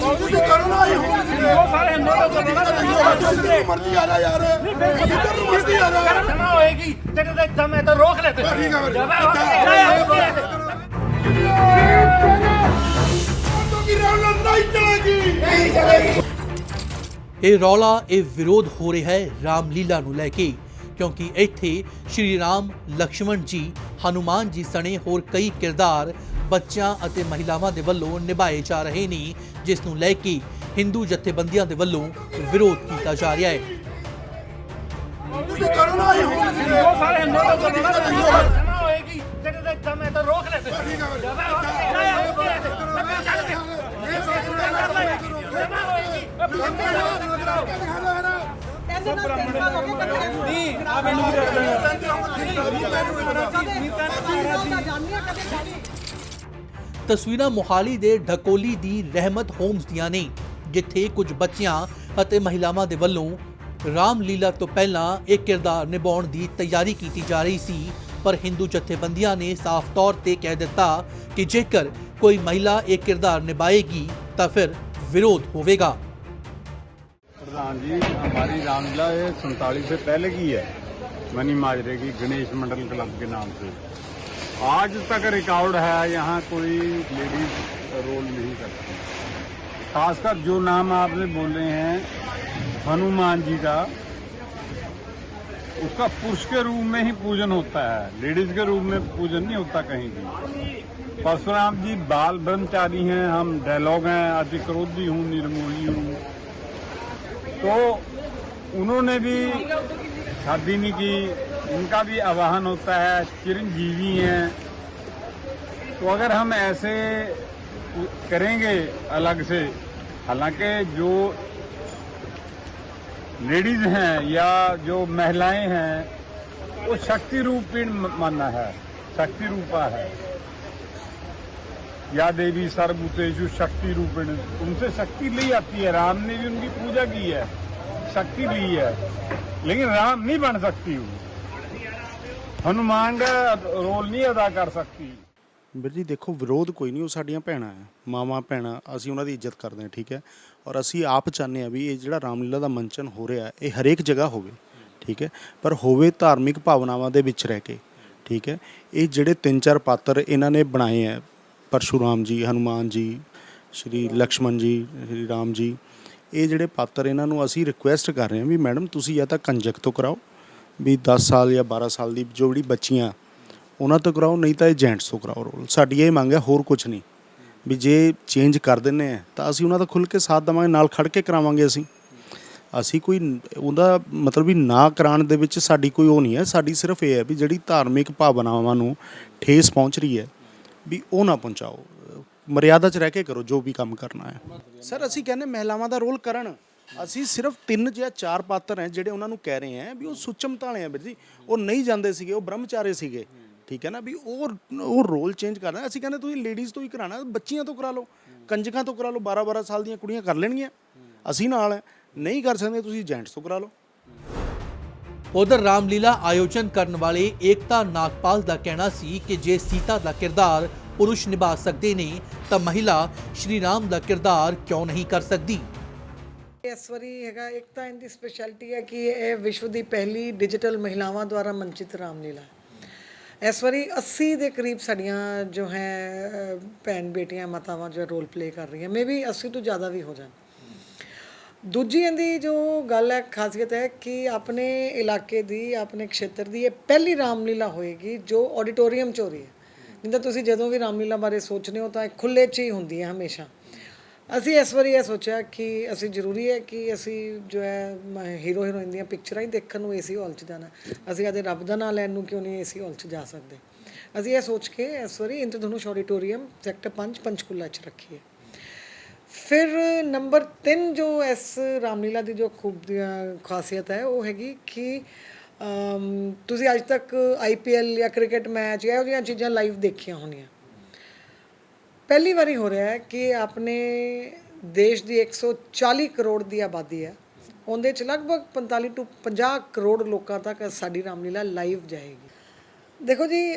ਤੁਸੀਂ ਕਰੋ ਨਾ ਇਹ ਉਹ ਸਾਰੇ ਹਿੰਦੂ ਤੋਂ ਜਿੱਧਰ ਨੂੰ ਆ ਜਾ ਯਾਰ ਜਿੱਧਰ ਨੂੰ ਮਰਜ਼ੀ ਆ ਜਾ ਕਰਨਾ ਹੋਏਗੀ ਤੇਰੇ ਤੇ ਦਮ ਹੈ ਤਾਂ ਰੋਕ ਲੈ ਤੇ ਠੀਕ ਹੈ ਵੀਰੇ। ਰੌਲਾ ਇਹ ਰੌਲਾ, ਇਹ ਵਿਰੋਧ ਹੋ ਰਿਹਾ ਹੈ ਰਾਮਲੀਲਾ ਨੂੰ ਲੈ ਕੇ, ਕਿਉਂਕਿ ਇੱਥੇ ਸ਼੍ਰੀ ਰਾਮ ਲਕਸ਼ਮਣ ਜੀ, ਹਨੂਮਾਨ ਜੀ ਸਣੇ ਹੋਰ ਕਈ ਕਿਰਦਾਰ ਬੱਚਿਆਂ ਅਤੇ ਮਹਿਲਾਵਾਂ ਦੇ ਵੱਲੋਂ ਨਿਭਾਏ ਜਾ ਰਹੇ ਨੇ ਜਿਸ ਨੂੰ ਲੈ ਕੇ ਹਿੰਦੂ ਜਥੇਬੰਦੀਆਂ ਦੇ ਵੱਲੋਂ ਵਿਰੋਧ ਕੀਤਾ ਜਾ ਰਿਹਾ ਹੈ ਤੁਸੀਂ ਕਰੋ ਨਾ ਇਹ ਉਹ ਸਾਰੇ ਹਿੰਦੂ ਤੋਂ ਕਰਨਾ ਹੋਏਗੀ ਤੇਰੇ ਤੇ ਦਮ ਹੈ ਤਾਂ ਰੋਕ ਲੈ ਤੇ ਠੀਕ ਹੈ ਵੀਰੇ। ਤਸਵੀਰਾਂ ਮੋਹਾਲੀ ਦੇ ਢਕੋਲੀ ਦੀ ਰਹਿਮਤ ਹੋਮਸ ਦੀਆਂ ਨੇ ਜਿੱਥੇ ਕੁਝ ਬੱਚਿਆਂ ਅਤੇ ਮਹਿਲਾਵਾਂ ਦੇ ਵੱਲੋਂ ਰਾਮਲੀਲਾ ਤੋਂ ਪਹਿਲਾਂ ਇਹ ਕਿਰਦਾਰ ਨਿਭਾਉਣ ਦੀ ਤਿਆਰੀ ਕੀਤੀ ਜਾ ਰਹੀ ਸੀ ਪਰ ਹਿੰਦੂ ਜਥੇਬੰਦੀਆਂ ਨੇ ਸਾਫ਼ ਤੌਰ ਤੇ ਕਹਿ ਦਿੱਤਾ ਕਿ ਜੇਕਰ ਕੋਈ ਮਹਿਲਾ ਇਹ ਕਿਰਦਾਰ ਨਿਭਾਏਗੀ ਤਾਂ ਫਿਰ ਵਿਰੋਧ ਹੋਵੇਗਾ प्रधान जी हमारी रामलीला ये सैतालीस से पहले की है मनी माजरे की गणेश मंडल क्लब के नाम से आज तक रिकॉर्ड है, यहाँ कोई लेडीज़ रोल नहीं करती। खासकर जो नाम आपने बोले हैं, हनुमान जी का, उसका पुरुष के रूप में ही पूजन होता है। लेडीज़ के रूप में पूजन नहीं होता कहीं भी। परशुराम जी बाल ब्रह्मचारी हैं, हम डायलॉग हैं अति क्रोधी हूँ, निर्मोही हूँ। तो उन्होंने भी शादी नहीं की उनका भी आवाहन होता है चिरंजीवी हैं तो अगर हम ऐसे करेंगे अलग से हालांकि जो लेडीज हैं या जो महिलाएं हैं वो शक्ति रूपीण माना है शक्ति रूपा है या देवी सर्वभूतेषु शक्ति रूपिण उनसे शक्ति ली आती है राम ने भी उनकी पूजा की है शक्ति ली है लेकिन राम नहीं बन सकती वो ਹਨੂਮਾਨ ਦਾ ਰੋਲ ਨਹੀਂ ਅਦਾ ਕਰ ਸਕਦੀ। ਵੀਰ ਜੀ, ਦੇਖੋ, ਵਿਰੋਧ ਕੋਈ ਨਹੀਂ, ਉਹ ਸਾਡੀਆਂ ਭੈਣਾਂ ਹੈ, ਮਾਵਾ, ਭੈਣਾਂ, ਅਸੀਂ ਉਹਨਾਂ ਦੀ ਇੱਜ਼ਤ ਕਰਦੇ ਹਾਂ, ਠੀਕ ਹੈ? ਔਰ ਅਸੀਂ ਆਪ ਚਾਹੁੰਦੇ ਹਾਂ ਵੀ ਇਹ ਜਿਹੜਾ ਰਾਮਲੀਲਾ ਦਾ ਮੰਚਨ ਹੋ ਰਿਹਾ ਇਹ ਹਰੇਕ ਜਗ੍ਹਾ ਹੋਵੇ, ਠੀਕ ਹੈ? ਪਰ ਹੋਵੇ ਧਾਰਮਿਕ ਭਾਵਨਾਵਾਂ ਦੇ ਵਿੱਚ ਰਹਿ ਕੇ, ਠੀਕ ਹੈ? ਇਹ ਜਿਹੜੇ ਤਿੰਨ ਚਾਰ ਪਾਤਰ ਇਹਨਾਂ ਨੇ ਬਣਾਏ ਹੈ, ਪਰਸ਼ੂਰਾਮ ਜੀ, ਹਨੂਮਾਨ ਜੀ, ਸ਼੍ਰੀ ਲਕਸ਼ਮਣ ਜੀ, ਸ਼੍ਰੀ ਰਾਮ ਜੀ, ਇਹ ਜਿਹੜੇ ਪਾਤਰ ਇਹਨਾਂ ਨੂੰ ਅਸੀਂ ਰਿਕੁਐਸਟ ਕਰ ਰਹੇ ਹਾਂ ਵੀ, ਮੈਡਮ, ਤੁਸੀਂ ਜਾਂ ਤਾਂ ਕੰਜਕ ਤੋਂ ਕਰਾਓ ਵੀ 10 ਸਾਲ ਜਾਂ 12 ਸਾਲ ਦੀ ਜੋ ਜਿਹੜੀ ਬੱਚੀਆਂ, ਉਹਨਾਂ ਤੋਂ ਕਰਾਓ, ਨਹੀਂ ਤਾਂ ਇਹ ਜੈਂਟਸ ਤੋਂ ਕਰਾਓ ਰੋਲ ਸਾਡੀ ਇਹ ਮੰਗ ਹੈ, ਹੋਰ ਕੁਝ ਨਹੀਂ। ਵੀ ਜੇ ਚੇਂਜ ਕਰ ਦਿੰਨੇ ਆ, ਤਾਂ ਅਸੀਂ ਉਹਨਾਂ ਦਾ ਖੁੱਲ ਕੇ ਸਾਥ ਦੇਵਾਂਗੇ, ਨਾਲ ਖੜ ਕੇ ਕਰਾਵਾਂਗੇ ਅਸੀਂ। ਅਸੀਂ ਕੋਈ ਉਹਦਾ ਮਤਲਬ ਵੀ ਨਾ ਕਰਾਉਣ ਦੇ ਵਿੱਚ ਸਾਡੀ ਕੋਈ ਉਹ ਨਹੀਂ ਹੈ। ਸਾਡੀ ਸਿਰਫ ਇਹ ਹੈ ਵੀ ਜਿਹੜੀ ਧਾਰਮਿਕ ਭਾਵਨਾਵਾਂ ਨੂੰ ਠੇਸ ਪਹੁੰਚ ਰਹੀ ਹੈ, ਵੀ ਉਹ ਨਾ ਪਹੁੰਚਾਓ। ਮਰਿਆਦਾ 'ਚ ਰਹਿ ਕੇ ਕਰੋ, ਜੋ ਵੀ ਕੰਮ ਕਰਨਾ ਹੈ। ਸਰ, ਅਸੀਂ ਕਹਿੰਦੇ ਮਹਿਲਾਵਾਂ ਦਾ ਰੋਲ ਕਰਨ। ਅਸੀਂ ਸਿਰਫ ਤਿੰਨ ਜਾਂ ਚਾਰ ਪਾਤਰ ਹੈ ਜਿਹੜੇ ਉਹਨਾਂ ਨੂੰ ਕਹਿ ਰਹੇ ਹੈ ਵੀ ਉਹ ਸੁੱਚਮ ਧਾਲੇ ਆ ਵੀਰ ਜੀ। ਉਹ ਨਹੀਂ ਜਾਂਦੇ ਸੀਗੇ, ਉਹ ਬ੍ਰਹਮਚਾਰੇ ਸੀਗੇ। ਠੀਕ ਹੈ ਨਾ? ਵੀ ਉਹ ਉਹ ਰੋਲ ਚੇਂਜ ਕਰਨਾ ਅਸੀਂ ਕਹਿੰਦੇ ਤੁਸੀਂ ਲੇਡੀਜ਼ ਤੋਂ ਹੀ ਕਰਾਣਾ ਬੱਚੀਆਂ ਤੋਂ ਕਰਾ ਲਓ। ਕੰਜਕਾਂ ਤੋਂ ਕਰਾ ਲਓ 12 12 ਸਾਲ ਦੀਆਂ ਕੁੜੀਆਂ ਕਰ ਲੈਣਗੀਆਂ। ਅਸੀਂ ਨਾਲ ਹੈ। ਨਹੀਂ ਕਰ ਸਕਦੇ, ਤੁਸੀਂ ਜੈਂਟਸ ਤੋਂ ਕਰਾ ਲਓ। ਉਧਰ ਰਾਮਲੀਲਾ ਆਯੋਜਨ ਕਰਨ ਵਾਲੇ ਏਕਤਾ ਨਾਗਪਾਲ ਦਾ ਕਹਿਣਾ ਸੀ ਕਿ ਜੇ ਸੀਤਾ ਦਾ ਕਿਰਦਾਰ ਪੁਰਸ਼ ਨਿਭਾ ਸਕਦੇ ਨੇ, ਤਾਂ ਮਹਿਲਾ ਸ਼੍ਰੀ ਰਾਮ ਦਾ ਕਿਰਦਾਰ ਕਿਉਂ ਨਹੀਂ ਕਰ ਸਕਦੀ? ਇਸ ਵਾਰੀ ਹੈਗਾ, ਇੱਕ ਤਾਂ ਇਹਦੀ ਸਪੈਸ਼ਲਿਟੀ ਹੈ ਕਿ ਇਹ ਵਿਸ਼ਵ ਦੀ ਪਹਿਲੀ ਡਿਜੀਟਲ ਮਹਿਲਾਵਾਂ ਦੁਆਰਾ ਮੰਚਿਤ ਰਾਮਲੀਲਾ। ਹੈ। ਇਸ ਵਾਰੀ 80 ਦੇ ਕਰੀਬ ਸਾਡੀਆਂ ਜੋ ਹੈ ਭੈਣ ਬੇਟੀਆਂ, ਮਾਤਾਵਾਂ ਜੋ ਰੋਲ ਪਲੇ ਕਰ ਰਹੀਆਂ ਮੇ ਵੀ 80 ਤੋਂ ਜ਼ਿਆਦਾ ਵੀ ਹੋ ਜਾਣ। ਦੂਜੀ ਇਹਦੀ ਜੋ ਗੱਲ ਹੈ, ਖਾਸੀਅਤ ਹੈ ਕਿ ਆਪਣੇ ਇਲਾਕੇ ਦੀ, ਆਪਣੇ ਖੇਤਰ ਦੀ ਇਹ ਪਹਿਲੀ ਰਾਮਲੀਲਾ ਹੋਏਗੀ, ਜੋ ਆਡੀਟੋਰੀਅਮ 'ਚ ਹੋ ਰਹੀ ਹੈ। ਨਹੀਂ ਤੁਸੀਂ ਜਦੋਂ ਵੀ ਰਾਮਲੀਲਾ ਬਾਰੇ ਸੋਚਦੇ ਹੋ ਤਾਂ ਇਹ ਖੁੱਲੇ 'ਚ ਹੀ ਹੁੰਦੀ ਹੈ ਹਮੇਸ਼ਾ। ਅਸੀਂ ਇਸ ਵਾਰੀ ਇਹ ਸੋਚਿਆ ਕਿ ਅਸੀਂ ਜ਼ਰੂਰੀ ਹੈ ਕਿ ਅਸੀਂ ਜੋ ਹੈ ਹੀਰੋ ਹੀਰੋਇਨ ਦੀਆਂ ਪਿਕਚਰਾਂ ਹੀ ਦੇਖਣ ਨੂੰ ਏਸੀ ਹਾਲ 'ਚ ਜਾਣਾ। ਅਸੀਂ ਆਦੇ ਰੱਬ ਦਾ ਨਾਮ ਲੈਣ ਨੂੰ ਕਿਉਂ ਨਹੀਂ ਏਸੀ ਹਾਲ 'ਚ ਜਾ ਸਕਦੇ? ਅਸੀਂ ਇਹ ਸੋਚ ਕੇ ਇਸ ਵਾਰੀ ਇੰਦਰਧਨੁਸ਼ ਆਡੀਟੋਰੀਅਮ ਸੈਕਟਰ 5 ਪੰਚਕੂਲਾ 'ਚ ਰੱਖੀ ਹੈ ਫਿਰ ਨੰਬਰ 3 ਜੋ ਇਸ ਰਾਮਲੀਲਾ ਦੀ ਜੋ ਖੂਬ ਖਾਸੀਅਤ ਹੈ, ਉਹ ਹੈਗੀ ਕਿ ਤੁਸੀਂ ਅੱਜ ਤੱਕ ਆਈਪੀਐਲ ਜਾਂ ਕ੍ਰਿਕਟ ਮੈਚ ਜਾਂ ਇਹੋ ਜਿਹੀਆਂ ਚੀਜ਼ਾਂ ਲਾਈਵ ਦੇਖੀਆਂ ਹੋਣੀਆਂ। ਪਹਿਲੀ ਵਾਰੀ ਹੋ ਰਿਹਾ ਹੈ ਕਿ ਆਪਣੇ ਦੇਸ਼ ਦੀ 140 ਕਰੋੜ ਦੀ ਆਬਾਦੀ ਹੈ। ਉਹਦੇ ਚ ਲਗਭਗ 45 ਤੋਂ 50 ਕਰੋੜ ਲੋਕਾਂ ਤੱਕ ਸਾਡੀ ਰਾਮਲੀਲਾ ਲਾਈਵ ਜਾਏਗੀ। ਦੇਖੋ ਜੀ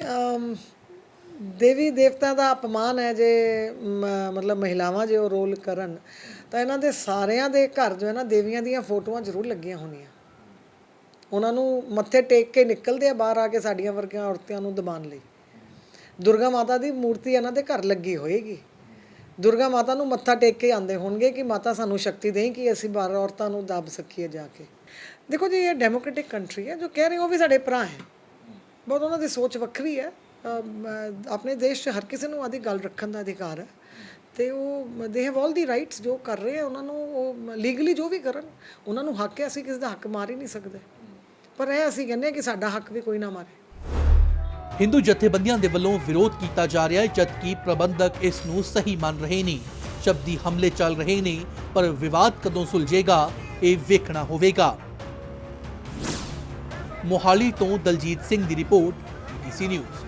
ਦੇਵੀ ਦੇਵਤਾ ਦਾ ਅਪਮਾਨ ਹੈ ਜੇ, ਮ- ਮਤਲਬ ਮਹਿਲਾਵਾਂ ਜੇ ਉਹ ਰੋਲ ਕਰਨ, ਤਾਂ ਇਹਨਾਂ ਦੇ ਸਾਰਿਆਂ ਦੇ ਘਰ ਜੋ ਹੈ ਨਾ, ਦੇਵੀਆਂ ਦੀਆਂ ਫੋਟੋਆਂ ਜ਼ਰੂਰ ਲੱਗੀਆਂ ਹੋਣੀਆਂ। ਉਹਨਾਂ ਨੂੰ ਮੱਥੇ ਟੇਕ ਕੇ ਨਿਕਲਦੇ ਆ ਬਾਹਰ ਆ ਕੇ ਸਾਡੀਆਂ ਵਰਗੀਆਂ ਔਰਤਾਂ ਨੂੰ ਦਬਾਉਣ ਲਈ। ਦੁਰਗਾ ਮਾਤਾ ਦੀ ਮੂਰਤੀ ਇਹਨਾਂ ਦੇ ਘਰ ਲੱਗੀ ਹੋਏਗੀ। ਦੁਰਗਾ ਮਾਤਾ ਨੂੰ ਮੱਥਾ ਟੇਕ ਕੇ ਆਉਂਦੇ ਹੋਣਗੇ ਕਿ ਮਾਤਾ ਸਾਨੂੰ ਸ਼ਕਤੀ ਦੇਈ ਕਿ ਅਸੀਂ ਬਾਹਰ ਔਰਤਾਂ ਨੂੰ ਦੱਬ ਸਕੀਏ ਜਾ ਕੇ। ਦੇਖੋ ਜੀ, ਇਹ ਡੈਮੋਕ੍ਰੈਟਿਕ ਕੰਟਰੀ ਹੈ, ਜੋ ਕਹਿ ਰਹੇ ਉਹ ਵੀ ਸਾਡੇ ਭਰਾ ਹੈ। ਬਹੁਤ ਉਹਨਾਂ ਦੀ ਸੋਚ ਵੱਖਰੀ ਹੈ। ਆਪਣੇ ਦੇਸ਼ 'ਚ ਹਰ ਕਿਸੇ ਨੂੰ ਆਦੀ ਗੱਲ ਰੱਖਣ ਦਾ ਅਧਿਕਾਰ ਹੈ। ਤੇ ਉਹ they have all the rights ਜੋ ਕਰ ਰਹੇ ਆ ਉਹਨਾਂ ਨੂੰ ਉਹ ਲੀਗਲੀ ਜੋ ਵੀ ਕਰਨ, ਉਹਨਾਂ ਨੂੰ ਹੱਕ ਹੈ, ਅਸੀਂ ਕਿਸੇ ਦਾ ਹੱਕ ਮਾਰ ਹੀ ਨਹੀਂ ਸਕਦੇ। ਪਰ ਇਹ ਅਸੀਂ ਕਹਿੰਦੇ ਹਾਂ ਕਿ ਸਾਡਾ ਹੱਕ ਵੀ ਕੋਈ ਨਾ ਮਾਰੇ। ਹਿੰਦੂ ਜਥੇਬੰਦੀਆਂ ਦੇ ਵੱਲੋਂ ਵਿਰੋਧ ਕੀਤਾ ਜਾ ਰਿਹਾ ਹੈ, ਜਦਕਿ ਪ੍ਰਬੰਧਕ ਇਸ ਨੂੰ ਸਹੀ ਮੰਨ ਰਹੇ ਨੇ। ਸ਼ਬਦੀ ਹਮਲੇ ਚੱਲ ਰਹੇ ਨੇ, ਪਰ ਵਿਵਾਦ ਕਦੋਂ ਸੁਲਝੇਗਾ, ਇਹ ਵੇਖਣਾ ਹੋਵੇਗਾ। ਮੋਹਾਲੀ ਤੋਂ ਦਲਜੀਤ ਸਿੰਘ ਦੀ ਰਿਪੋਰਟ ਡੀਸੀ ਨਿਊਜ਼।